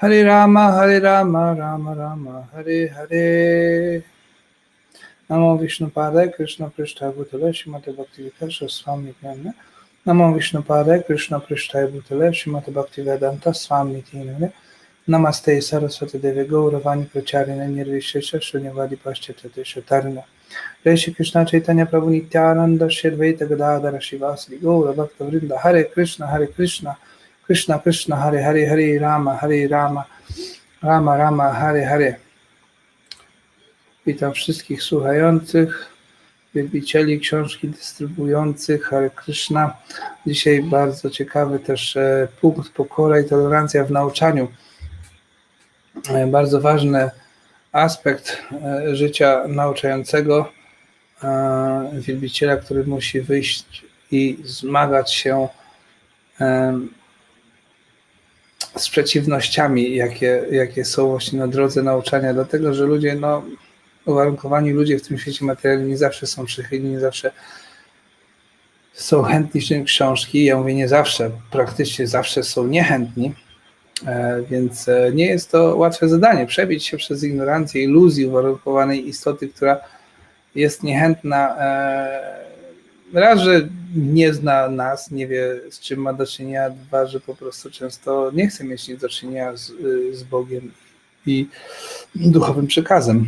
हरे राम हरे राम राम राम हरे हरे नमो विष्णुपादाय कृष्ण पृष्ठ भूतल श्रीमती भक्ति विकास स्वामी ने नमो विष्णुपादाय कृष्ण पृष्ठ भूतल श्रीमते भक्ति वेदांत स्वामी तीन नमस्ते सरस्वती देवी गौरवाणी प्रचारिण निर्विशेष शून्यवादी पाश्चात्य जय श्री कृष्ण चैतन्य प्रभु नित्यानंद श्री द्वैत गदाधर शिवासरी गौर भक्त वृंद हरे कृष्ण हरे Krishna Krishna Krishna Hare Hare Hare Rama Hare Rama Rama Rama Hare Hare Witam wszystkich słuchających, wielbicieli książki dystrybuujących Hare Krishna. Dzisiaj bardzo ciekawy też e, punkt pokora i tolerancja w nauczaniu. E, Bardzo ważny aspekt e, życia nauczającego, wielbiciela, który musi wyjść i zmagać się z przeciwnościami, jakie, jakie są właśnie na drodze nauczania, dlatego że ludzie, no, uwarunkowani ludzie w tym świecie materialnym nie zawsze są przychylni, nie zawsze są chętni czynić książki. Ja mówię nie zawsze, praktycznie zawsze są niechętni, e, więc e, nie jest to łatwe zadanie, przebić się przez ignorancję, iluzji uwarunkowanej istoty, która jest niechętna. e, Raz, że nie zna nas, nie wie z czym ma do czynienia, dwa, że po prostu często nie chce mieć nic do czynienia z, z Bogiem i duchowym przekazem.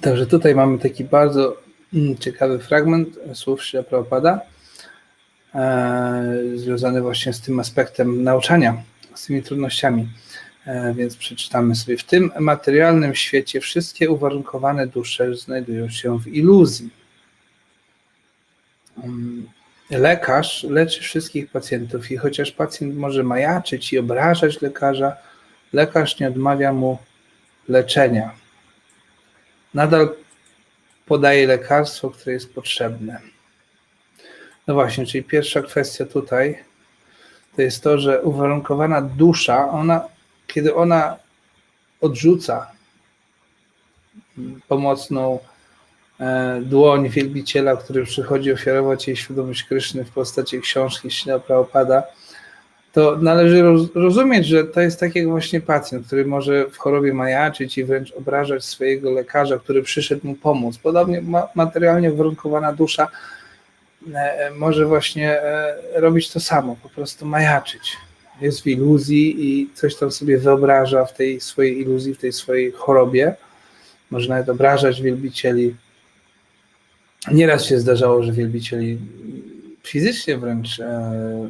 Także tutaj mamy taki bardzo mm, ciekawy fragment słów Srila Prabhupada, e, związany właśnie z tym aspektem nauczania, z tymi trudnościami. E, więc przeczytamy sobie. W tym materialnym świecie wszystkie uwarunkowane dusze znajdują się w iluzji. Mm, Lekarz leczy wszystkich pacjentów i chociaż pacjent może majaczyć i obrażać lekarza, lekarz nie odmawia mu leczenia. Nadal podaje lekarstwo, które jest potrzebne. No właśnie, czyli pierwsza kwestia tutaj to jest to, że uwarunkowana dusza, ona, kiedy ona odrzuca pomocną dłoń wielbiciela, który przychodzi ofiarować jej świadomość Kryszny w postaci książki Ślina Prabhupada, to należy roz, rozumieć, że to jest tak jak właśnie pacjent, który może w chorobie majaczyć i wręcz obrażać swojego lekarza, który przyszedł mu pomóc. Podobnie ma, materialnie uwarunkowana dusza e, może właśnie e, robić to samo, po prostu majaczyć. Jest w iluzji i coś tam sobie wyobraża w tej swojej iluzji, w tej swojej chorobie. Może nawet obrażać wielbicieli. Nieraz się zdarzało, że wielbicieli fizycznie wręcz e,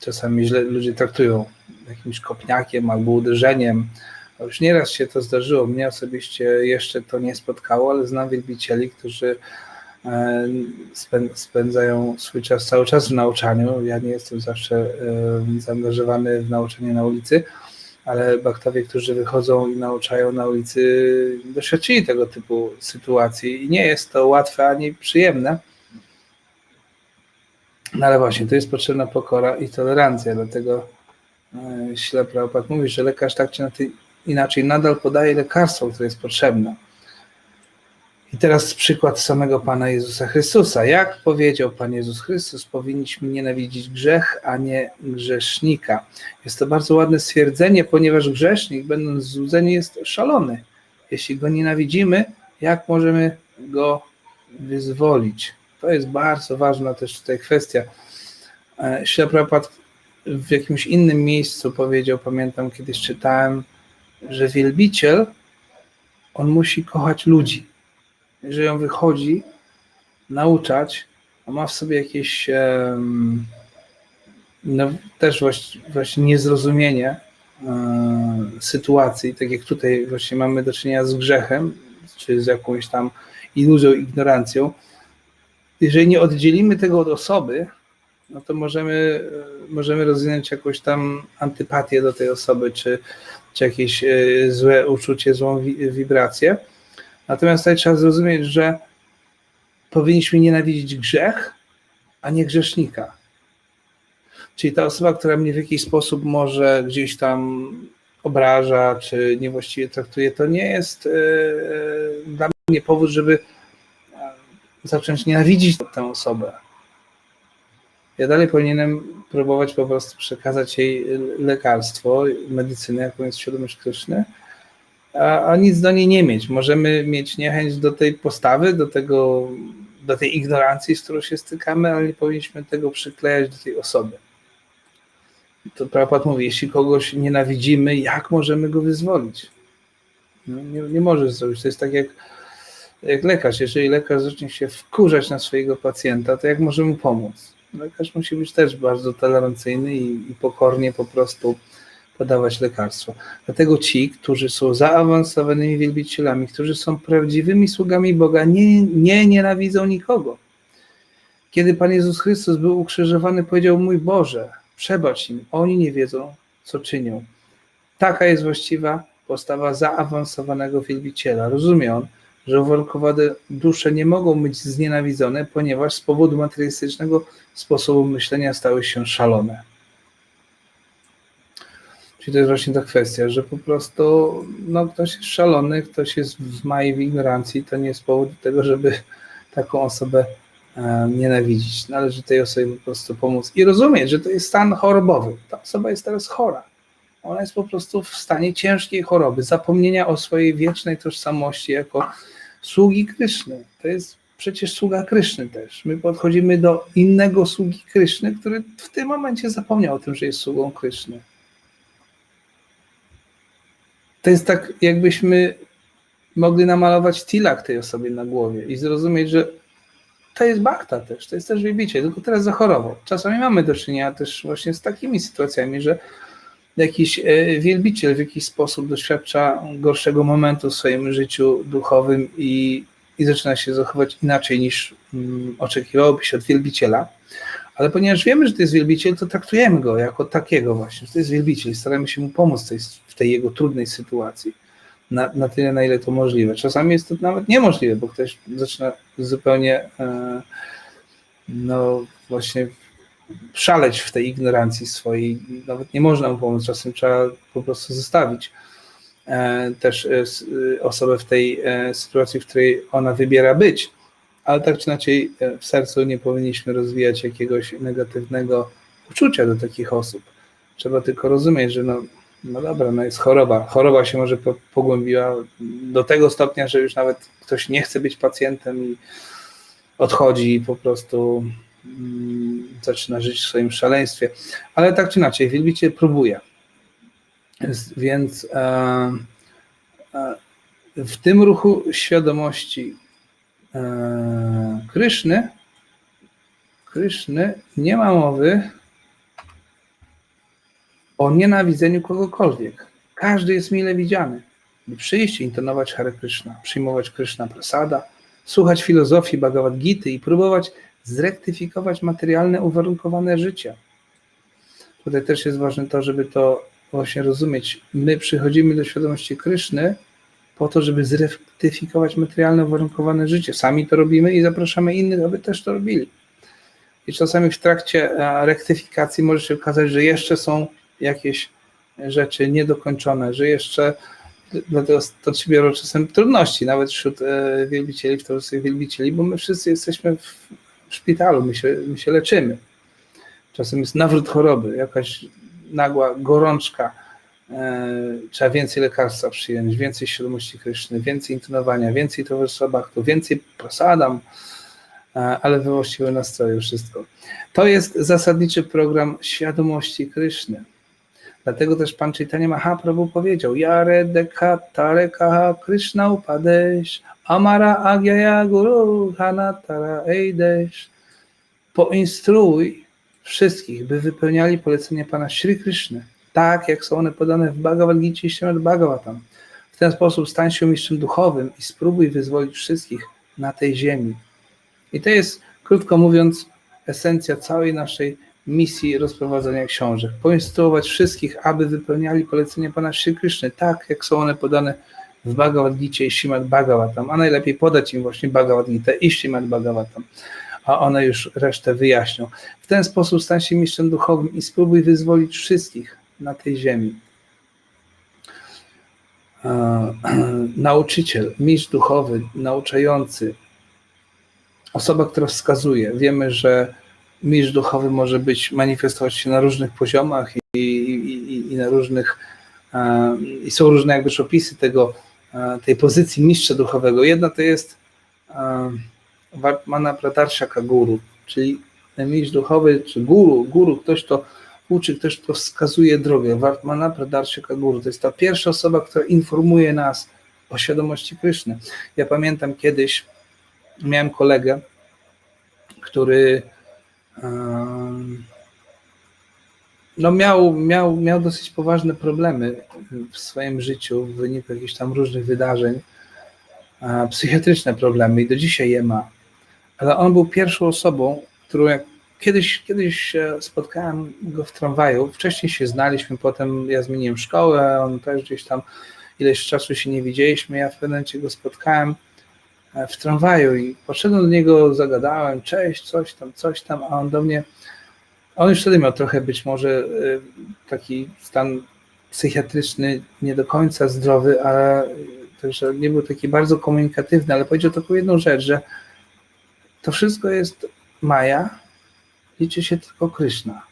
czasami źle ludzie traktują jakimś kopniakiem albo uderzeniem. Już nieraz się to zdarzyło. Mnie osobiście jeszcze to nie spotkało, ale znam wielbicieli, którzy e, spę- spędzają swój czas cały czas w nauczaniu. Ja nie jestem zawsze e, zaangażowany w nauczanie na ulicy, ale baktowie, którzy wychodzą i nauczają na ulicy, doświadczyli tego typu sytuacji i nie jest to łatwe ani przyjemne. No ale właśnie, tu jest potrzebna pokora i tolerancja, dlatego e, Śla Prabhupada mówi, że lekarz tak czy inaczej nadal podaje lekarstwo, które jest potrzebne. I teraz przykład samego Pana Jezusa Chrystusa. Jak powiedział Pan Jezus Chrystus, powinniśmy nienawidzić grzech, a nie grzesznika. Jest to bardzo ładne stwierdzenie, ponieważ grzesznik, będąc złudzeni, jest szalony. Jeśli go nienawidzimy, jak możemy go wyzwolić? To jest bardzo ważna też tutaj kwestia. E, Śla Prabhupada w jakimś innym miejscu powiedział, pamiętam kiedyś czytałem, że wielbiciel, on musi kochać ludzi. Jeżeli on wychodzi nauczać, a ma w sobie jakieś no, też właśnie, właśnie niezrozumienie e, sytuacji, tak jak tutaj właśnie mamy do czynienia z grzechem, czy z jakąś tam iluzją, ignorancją, jeżeli nie oddzielimy tego od osoby, no to możemy, e, możemy rozwinąć jakąś tam antypatię do tej osoby, czy, czy jakieś e, złe uczucie, złą wi- wibrację. Natomiast tutaj trzeba zrozumieć, że powinniśmy nienawidzić grzech, a nie grzesznika. Czyli ta osoba, która mnie w jakiś sposób może gdzieś tam obraża, czy niewłaściwie traktuje, to nie jest e, dla mnie powód, żeby zacząć nienawidzić tę osobę. Ja dalej powinienem próbować po prostu przekazać jej lekarstwo, medycynę, jaką jest świadomość Kryszny, a, a nic do niej nie mieć. Możemy mieć niechęć do tej postawy, do tego, do tej ignorancji, z którą się stykamy, ale nie powinniśmy tego przyklejać do tej osoby. To Prabhupada mówi, jeśli kogoś nienawidzimy, jak możemy go wyzwolić? No, nie, nie możesz zrobić. To jest tak jak, jak lekarz. Jeżeli lekarz zacznie się wkurzać na swojego pacjenta, to jak może mu pomóc? Lekarz musi być też bardzo tolerancyjny i, i pokornie po prostu podawać lekarstwo. Dlatego ci, którzy są zaawansowanymi wielbicielami, którzy są prawdziwymi sługami Boga, nie, nie nienawidzą nikogo. Kiedy Pan Jezus Chrystus był ukrzyżowany, powiedział: Mój Boże, przebacz im, oni nie wiedzą, co czynią. Taka jest właściwa postawa zaawansowanego wielbiciela. Rozumie on, że uwarunkowane dusze nie mogą być znienawidzone, ponieważ z powodu materialistycznego sposobu myślenia stały się szalone. Czyli to jest właśnie ta kwestia, że po prostu no, ktoś jest szalony, ktoś jest w małej ignorancji, to nie jest powód do tego, żeby taką osobę e, nienawidzić. Należy tej osobie po prostu pomóc i rozumieć, że to jest stan chorobowy. Ta osoba jest teraz chora. Ona jest po prostu w stanie ciężkiej choroby, zapomnienia o swojej wiecznej tożsamości jako sługi Kryszny. To jest przecież sługa Kryszny też. My podchodzimy do innego sługi Kryszny, który w tym momencie zapomniał o tym, że jest sługą Kryszny. To jest tak, jakbyśmy mogli namalować tilak tej osobie na głowie i zrozumieć, że to jest bakta też, to jest też wybicie, tylko teraz zachorował. Czasami mamy do czynienia też właśnie z takimi sytuacjami, że jakiś e, wielbiciel w jakiś sposób doświadcza gorszego momentu w swoim życiu duchowym i, i zaczyna się zachować inaczej niż mm, oczekiwałoby się od wielbiciela. Ale ponieważ wiemy, że to jest wielbiciel, to traktujemy go jako takiego właśnie, że to jest wielbiciel i staramy się mu pomóc tej, w tej jego trudnej sytuacji. Na, na tyle, na ile to możliwe. Czasami jest to nawet niemożliwe, bo ktoś zaczyna zupełnie e, no właśnie szaleć w tej ignorancji swojej. Nawet nie można mu pomóc, czasem trzeba po prostu zostawić e, też e, osobę w tej sytuacji, w której ona wybiera być ale tak czy inaczej e, w sercu nie powinniśmy rozwijać jakiegoś negatywnego uczucia do takich osób. Trzeba tylko rozumieć, że no, no dobra, no jest choroba. Choroba się może pogłębiła do tego stopnia, że już nawet ktoś nie chce być pacjentem i odchodzi i po prostu mm, zaczyna żyć w swoim szaleństwie. Ale tak czy inaczej, wielbiciel próbuje. Więc e, e, w tym ruchu świadomości E, Kryszny, Kryszny nie ma mowy o nienawidzeniu kogokolwiek. Każdy jest mile widziany. By przyjść intonować Hare Krishna, przyjmować Krishna prasada, słuchać filozofii Bhagavad Gita i próbować zrektyfikować materialne, uwarunkowane życie. Tutaj też jest ważne to, żeby to właśnie rozumieć. My przychodzimy do świadomości Kryszny po to, żeby zrektyfikować materialne uwarunkowane życie. Sami to robimy i zapraszamy innych, aby też to robili. I czasami w trakcie e, rektyfikacji może się okazać, że jeszcze są jakieś rzeczy niedokończone, że jeszcze dlatego to ci biorą czasem trudności, nawet wśród e, wielbicieli, w towarzystwie wielbicieli, bo my wszyscy jesteśmy w szpitalu, my się, my się leczymy. Czasem jest nawrót choroby, jakaś nagła gorączka, trzeba więcej lekarstwa przyjąć, więcej świadomości Kryszny, więcej intonowania, więcej towarzystwa bhaktu, więcej prasadam, e, ale we właściwym nastroju wszystko. To jest zasadniczy program świadomości Kryszny. Dlatego też Pan Chaitanya Mahaprabhu powiedział Yare deka tarekaha Krishna upadesh amara agyaya guru hanatara eidesh Poinstruuj wszystkich, by wypełniali polecenia Pana Shri Krishny tak jak są one podane w Bhagavad Gita i Śrymad Bhagavatam. W ten sposób stań się mistrzem duchowym i spróbuj wyzwolić wszystkich na tej ziemi. I to jest, krótko mówiąc, esencja całej naszej misji rozprowadzania książek. Poinstruować wszystkich, aby wypełniali polecenia Pana Shri Krishny, tak jak są one podane w Bhagavad Gita i Śrymad Bhagavatam, a najlepiej podać im właśnie Bhagavad Gita i Śrymad Bhagavatam, a one już resztę wyjaśnią. W ten sposób stań się mistrzem duchowym i spróbuj wyzwolić wszystkich na tej ziemi. Nauczyciel, mistrz duchowy, nauczający, osoba, która wskazuje. Wiemy, że mistrz duchowy może być, manifestować się na różnych poziomach i, i, i, na różnych, e, i są różne jakby opisy tego, e, tej pozycji mistrza duchowego. Jedna to jest e, Vartmana Pratarshaka Guru, czyli mistrz duchowy, czy guru, guru, ktoś, kto uczy, ktoś, kto wskazuje drogę. Vartmana Pratarshaka Guru to jest ta pierwsza osoba, która informuje nas o świadomości Kryszny. Ja pamiętam kiedyś, miałem kolegę, który no miał, miał, miał dosyć poważne problemy w swoim życiu w wyniku jakichś tam różnych wydarzeń, psychiatryczne problemy i do dzisiaj je ma. Ale on był pierwszą osobą, którą jak kiedyś, kiedyś spotkałem go w tramwaju, wcześniej się znaliśmy, potem ja zmieniłem szkołę, on też gdzieś tam ileś czasu się nie widzieliśmy, ja w pewnym momencie go spotkałem w tramwaju i poszedłem do niego, zagadałem, cześć, coś tam, coś tam, a on do mnie, on już wtedy miał trochę być może y, taki stan psychiatryczny nie do końca zdrowy, ale także nie był taki bardzo komunikatywny, ale powiedział taką jedną rzecz, że to wszystko jest Maja, liczy się tylko Kryszna.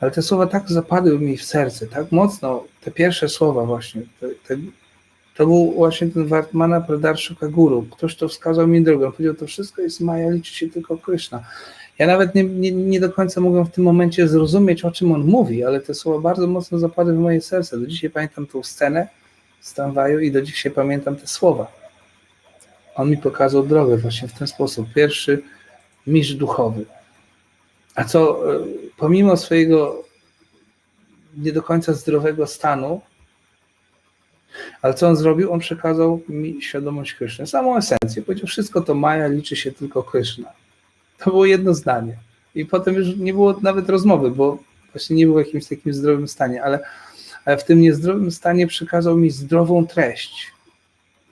Ale te słowa tak zapadły mi w serce, tak mocno, te pierwsze słowa właśnie, te, te to był właśnie ten Wartmana Pradarshuka Guru. Ktoś to wskazał mi drogę. Powiedział, to wszystko jest Maja, liczy się tylko Kryszna. Ja nawet nie, nie, nie, do końca mogłem w tym momencie zrozumieć, o czym on mówi, ale te słowa bardzo mocno zapadły w moje serce. Do dzisiaj pamiętam tą scenę z tramwaju i do dzisiaj pamiętam te słowa. On mi pokazał drogę właśnie w ten sposób. Pierwszy mistrz duchowy. A co, e, pomimo swojego nie do końca zdrowego stanu, ale co on zrobił? On przekazał mi świadomość Kryszny, samą esencję. Powiedział, wszystko to Maja, liczy się tylko Kryszna. To było jedno zdanie. I potem już nie było nawet rozmowy, bo właśnie nie był w jakimś takim zdrowym stanie, ale w tym niezdrowym stanie przekazał mi zdrową treść.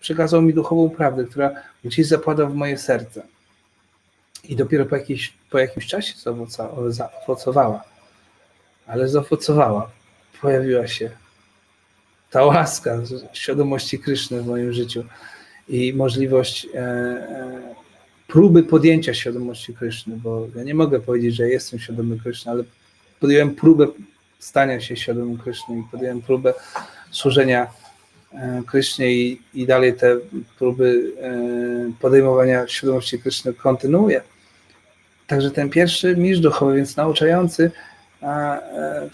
Przekazał mi duchową prawdę, która gdzieś zapada w moje serce. I dopiero po, jakiś, po jakimś czasie zaowocowała. Ale zaowocowała. Pojawiła się ta łaska świadomości Kryszny w moim życiu i możliwość e, e, próby podjęcia świadomości Kryszny, bo ja nie mogę powiedzieć, że jestem świadomy Kryszny, ale podjąłem próbę stania się świadomym Kryszny i podjąłem próbę służenia Krysznie i, i dalej te próby podejmowania świadomości Kryszny kontynuuję. Także ten pierwszy mistrz duchowy, więc nauczający,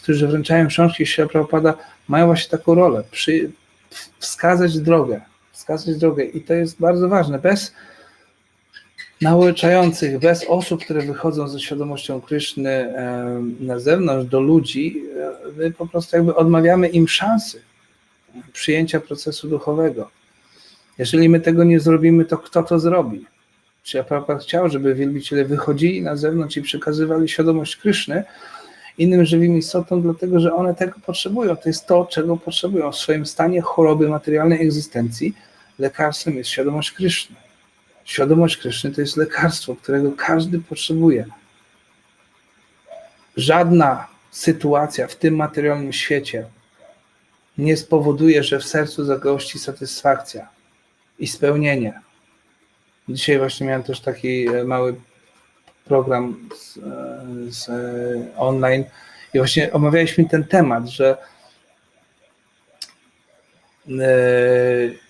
którzy wręczają książki Świata Prabhupada, mają właśnie taką rolę, przy, wskazać drogę, wskazać drogę i to jest bardzo ważne. Bez nauczających, bez osób, które wychodzą ze świadomością Kryszny na zewnątrz do ludzi, e, my po prostu jakby odmawiamy im szansy przyjęcia procesu duchowego. Jeżeli my tego nie zrobimy, to kto to zrobi? Czy Prabhupada chciał, żeby wielbiciele wychodzili na zewnątrz i przekazywali świadomość Kryszny, innym żywym istotom, dlatego że one tego potrzebują. To jest to, czego potrzebują w swoim stanie choroby materialnej egzystencji. Lekarstwem jest świadomość Kryszny. Świadomość Kryszny to jest lekarstwo, którego każdy potrzebuje. Żadna sytuacja w tym materialnym świecie nie spowoduje, że w sercu zagości satysfakcja i spełnienie. Dzisiaj właśnie miałem też taki e, mały program z, z online i właśnie omawialiśmy ten temat, że e,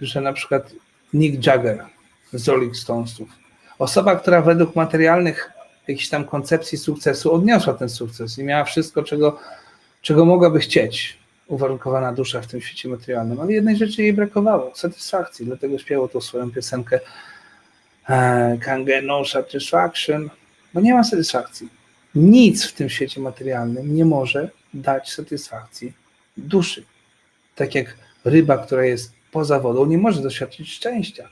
że na przykład Nick Jagger z Rolling Stonesów, osoba, która według materialnych jakichś tam koncepcji sukcesu odniosła ten sukces i miała wszystko, czego, czego mogłaby chcieć, uwarunkowana dusza w tym świecie materialnym, ale jednej rzeczy jej brakowało, satysfakcji, dlatego śpiewał tą swoją piosenkę can get no satisfaction, bo nie ma satysfakcji. Nic w tym świecie materialnym nie może dać satysfakcji duszy. Tak jak ryba, która jest poza wodą, nie może doświadczyć szczęścia.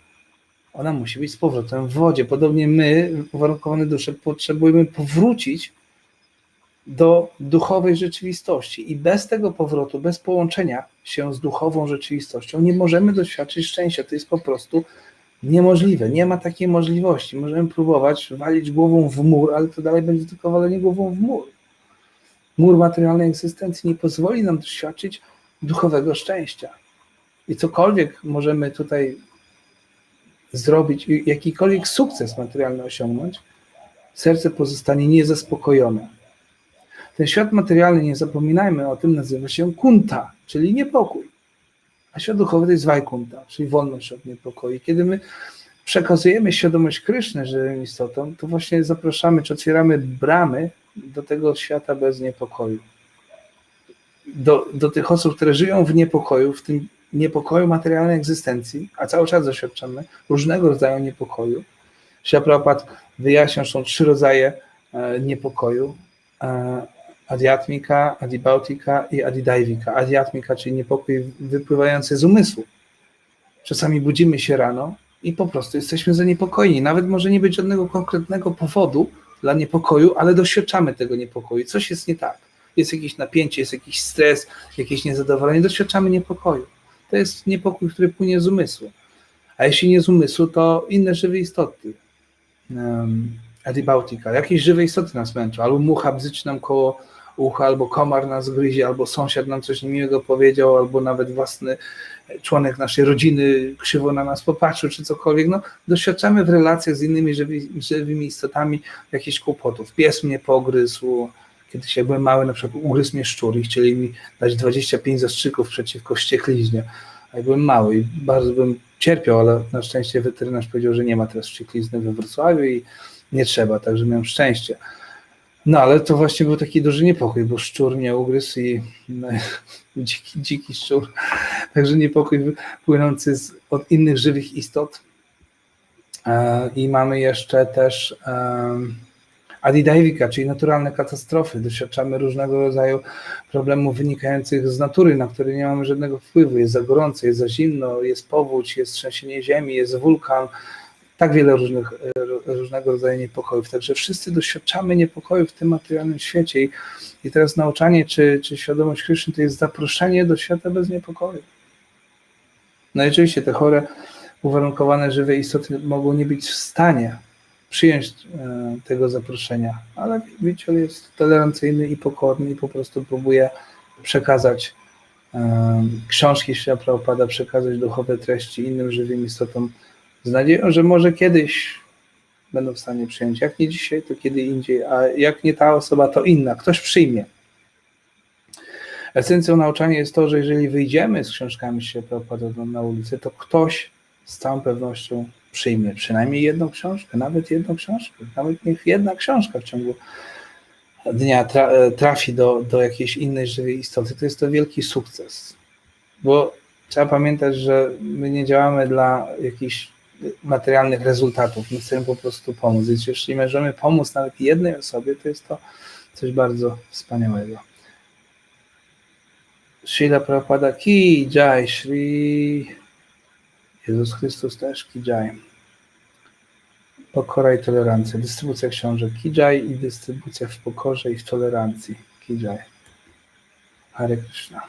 Ona musi być z powrotem w wodzie. Podobnie my, uwarunkowane dusze, potrzebujemy powrócić do duchowej rzeczywistości. I bez tego powrotu, bez połączenia się z duchową rzeczywistością, nie możemy doświadczyć szczęścia. To jest po prostu Niemożliwe, nie ma takiej możliwości. Możemy próbować walić głową w mur, ale to dalej będzie tylko walenie głową w mur. Mur materialnej egzystencji nie pozwoli nam doświadczyć duchowego szczęścia. I cokolwiek możemy tutaj zrobić, jakikolwiek sukces materialny osiągnąć, serce pozostanie niezaspokojone. Ten świat materialny, nie zapominajmy o tym, nazywa się kunta, czyli niepokój. A świat duchowy to jest wajkunta, czyli wolność od niepokoju. Kiedy my przekazujemy świadomość Kryszny żywym istotom, to właśnie zapraszamy, czy otwieramy bramy do tego świata bez niepokoju. Do, do tych osób, które żyją w niepokoju, w tym niepokoju materialnej egzystencji, a cały czas doświadczamy różnego rodzaju niepokoju. Prabhupada wyjaśnia, że są trzy rodzaje e, niepokoju. Adiatmika, adibautika i adidaivika. Adiatmika, czyli niepokój wypływający z umysłu. Czasami budzimy się rano i po prostu jesteśmy zaniepokojeni. Nawet może nie być żadnego konkretnego powodu dla niepokoju, ale doświadczamy tego niepokoju. Coś jest nie tak. Jest jakieś napięcie, jest jakiś stres, jakieś niezadowolenie, doświadczamy niepokoju. To jest niepokój, który płynie z umysłu. A jeśli nie z umysłu, to inne żywe istoty. Um, Adibautika. Jakieś żywe istoty nas męczą. Albo mucha bzyczy nam koło ucha, albo komar nas gryzie, albo sąsiad nam coś niemiłego powiedział, albo nawet własny członek naszej rodziny krzywo na nas popatrzył, czy cokolwiek. No, doświadczamy w relacjach z innymi żywi, żywymi istotami jakichś kłopotów. Pies mnie pogryzł, kiedyś jak byłem mały, na przykład ugryzł mnie szczur i chcieli mi dać 25 zastrzyków przeciwko wściekliźnie. A ja byłem mały i bardzo bym cierpiał, ale na szczęście weterynarz powiedział, że nie ma teraz wścieklizny we Wrocławiu i nie trzeba, także miałem szczęście. No ale to właśnie był taki duży niepokój, bo szczur mnie ugryzł i no, dziki, dziki szczur. Także niepokój płynący z, od innych żywych istot. E, I mamy jeszcze też e, Adidajwika, czyli naturalne katastrofy. Doświadczamy różnego rodzaju problemów wynikających z natury, na które nie mamy żadnego wpływu. Jest za gorąco, jest za zimno, jest powódź, jest trzęsienie ziemi, jest wulkan. Tak wiele różnych, różnego rodzaju niepokojów. Także wszyscy doświadczamy niepokoju w tym materialnym świecie. I, i teraz nauczanie, czy, czy świadomość Kryszny, to jest zaproszenie do świata bez niepokoju. No i oczywiście te chore, uwarunkowane żywe istoty mogą nie być w stanie przyjąć e, tego zaproszenia, ale Wiciel jest tolerancyjny i pokorny i po prostu próbuje przekazać e, książki Świata Prabhupada, przekazać duchowe treści innym żywym istotom z nadzieją, że może kiedyś będą w stanie przyjąć. Jak nie dzisiaj, to kiedy indziej, a jak nie ta osoba, to inna. Ktoś przyjmie. Esencją nauczania jest to, że jeżeli wyjdziemy z książkami Świata Prabhupada na ulicę, to ktoś z całą pewnością przyjmie przynajmniej jedną książkę, nawet jedną książkę, nawet niech jedna książka w ciągu dnia trafi do, do jakiejś innej żywej istoty, to jest to wielki sukces. Bo trzeba pamiętać, że my nie działamy dla jakichś materialnych rezultatów, my chcemy po prostu pomóc. Jeśli możemy pomóc nawet jednej osobie, to jest to coś bardzo wspaniałego. Srila Prabhupada Ki Jai Shri Jezus Chrystus też Kijai. Pokora i tolerancja. Dystrybucja książek Kijai i dystrybucja w pokorze i w tolerancji Kijai. Hare Krishna.